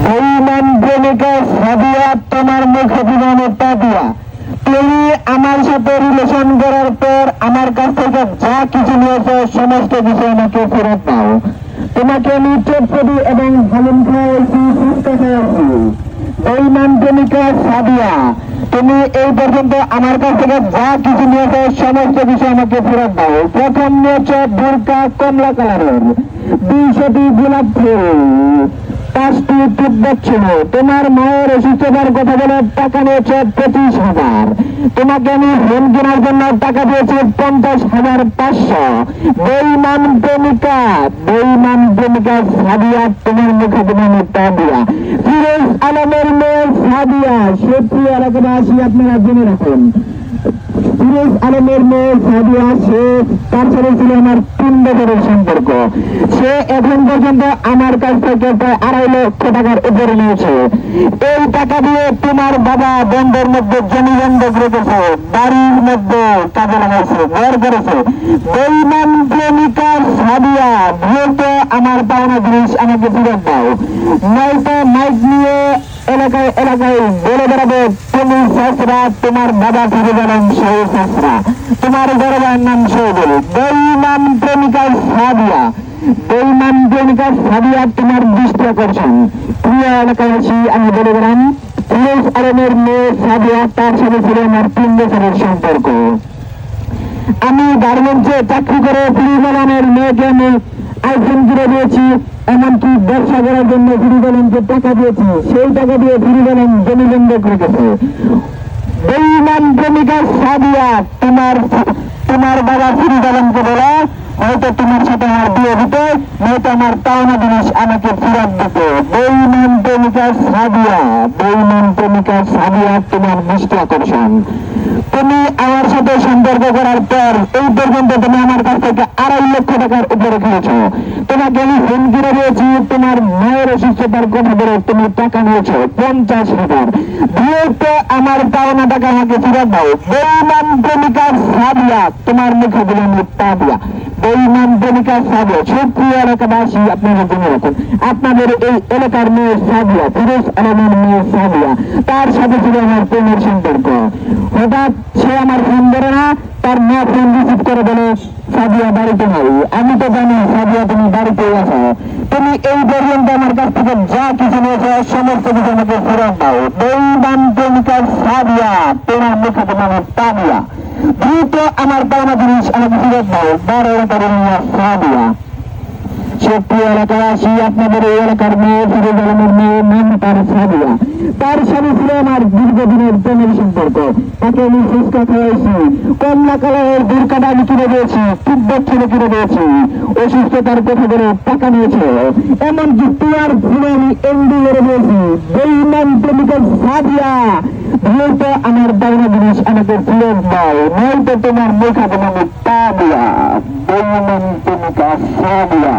বেইমান প্রেমিকা সাদিয়া তোমার মুখে দিবানো দিয়া তুমি আমার সাথে রিলেশন করার পর আমার কাছ থেকে যা কিছু নিয়েছো, সমস্ত কিছু আমাকে ফেরত দাও। তোমাকে আমি চটপটি এবং হালিম খাওয়াইছি ফুচকা খাওয়াইছি বেইমান প্রেমিকা সাদিয়া তুমি এই পর্যন্ত আমার কাছ থেকে যা কিছু নিয়েছো, সমস্ত কিছু আমাকে ফেরত দাও। প্রথম নিয়েছো বোরকা কমলা কালারের। দুইশোটি গোলাপ ফুল। পাঁচটি তিব্বত ছিল তোমার মায়ের অসুস্থতার কথা বলে টাকা নিয়েছে পঁচিশ হাজার। তোমাকে আমি ফোন কেনার জন্য টাকা দিয়েছি পঞ্চাশ হাজার পাঁচশো। বেইমান প্রেমিকা বেইমান প্রেমিকা সাদিয়া, তোমার মুখে তোমার মুখটা দিয়া। ফিরোজ আলমের মেয়ে সাদিয়া, সে প্রিয় এলাকাবাসী, আপনারা জেনে রাখুন। ফিরোজ আলমের মেয়ে সাদিয়া, সে তার সাথে ছিল আমার তিন বছরের সম্পর্ক। সে এখন পর্যন্ত আমার কাছ থেকে প্রায় আড়াই লক্ষ টাকার উপরে নিয়েছে। এই টাকা দিয়ে তোমার বাবা বন্ধের মধ্যে জমি বন্ধক রেখেছে বাড়ির মধ্যে কাজে লাগাইছে, ঘর করেছে। বেইমান প্রেমিকা সাদিয়া বিয়েতে আমার পাওনা জিনিস আমাকে ফিরত দাও। নয়তো মাইক নিয়ে এলাকায় এলাকায় বলে বেড়াবে, তুমি সসরা তোমার বাবা ফিরে গেলেন সেই সসরা তোমার গরবার নাম সৌদুল বেইমান প্রেমিকা সাদিয়া, বেইমান প্রেমিকা সাদিয়া তোমার দৃষ্টি আকর্ষণ। প্রিয় এলাকাবাসী, আমি বলে গেলাম ফিরোজ আলমের মেয়ে সাদিয়া তার সাথে ছিল আমার তিন বছরের সম্পর্ক। আমি গার্মেন্টসে চাকরি করে ফিরোজ আলমের মেয়েকে আমি আইফোন কিনে দিয়েছি এমনকি ব্যবসা করার জন্য ফিরোজ আলমকে টাকা দিয়েছি, সেই টাকা দিয়ে ফিরোজ আলম জমি বন্ধক রেখেছে বেইমান প্রেমিকা সাদিয়া, তোমার তোমার বাবা ফিরোজ আলমকে বলা, হয়তো তোমার সাথে আমার বিয়ে দিতে নয়তো আমার পাওনা জিনিস আমাকে ফেরত দিতে। বেইমান প্রেমিকা সাদিয়া বেইমান প্রেমিকা সাদিয়া, তোমার দৃষ্টি আকর্ষণ। তুমি আমার সাথে সম্পর্ক করার পর এই পর্যন্ত তুমি আমার কাছ থেকে আড়াই লক্ষ টাকার উপরে খেয়েছো। তোমাকে আমি ফোন করে দিয়েছি, তোমার মায়ের অসুস্থতার কথা বলে তুমি টাকা নিয়েছো, পঞ্চাশ হাজার। বিয়েতে আমার পাওনা টাকা আমাকে ফেরত দাও। বেইমান প্রেমিকা সাদিয়া তোমার মুখে দিলাম তাবিয়া। বেইমান প্রেমিকা সাদিয়া সুপ্রিয় এলাকাবাসী, আপনারা জেনে রাখুন, আপনাদের এই এলাকার মেয়ে সাদিয়া ফিরোজ আলমের মেয়ে সাদিয়া তার সাথে ছিল আমার প্রেমের সম্পর্ক। হঠাৎ সে আমার ফোন ধরে না, তার মা ফোন রিসিভ করে বলে, সাদিয়া, বাড়িতে নাই। আমি তো জানি, সাদিয়া, তুমি বাড়িতে আছো। তুমি এই পর্যন্ত আমার কাছ থেকে যা কিছু নিয়েছো সমস্ত কিছু আমাকে ফেরত দাও। বেইমান প্রেমিকা সাদিয়া তোমার মুখে তোমার তাবিয়া দ্রুত আমার পাওনা জিনিস আমাকে ফেরত দাও। বারো তারিখ সাদিয়া। সুপ্রিয় এলাকাবাসী আপনাদের এই এলাকার মেয়ে ফিরোজ আলমের মেয়ে, নাম তার সাদিয়া তার স্বামী ছিল আমার দীর্ঘদিনের প্রেমের সম্পর্ক। তাকে আমি ফুচকা খাওয়াইছি। কমলা কালারের দুর্কাটা আমি কিনে দিয়েছি তিব্বত ছেলে কিনে দিয়েছি। অসুস্থতার কথা বলে টাকা নিয়েছে। এমনকি তোমার ফুলে আমি এন্ডি করে দিয়েছি বেইমান প্রেমিকা সাদিয়া। নয়তো আমার বাইরে জিনিস আমাকে ফেরত দাও নয়তো তোমার মুখে তোমাকে তা দিয়া। বেইমান প্রেমিকা সাদিয়া।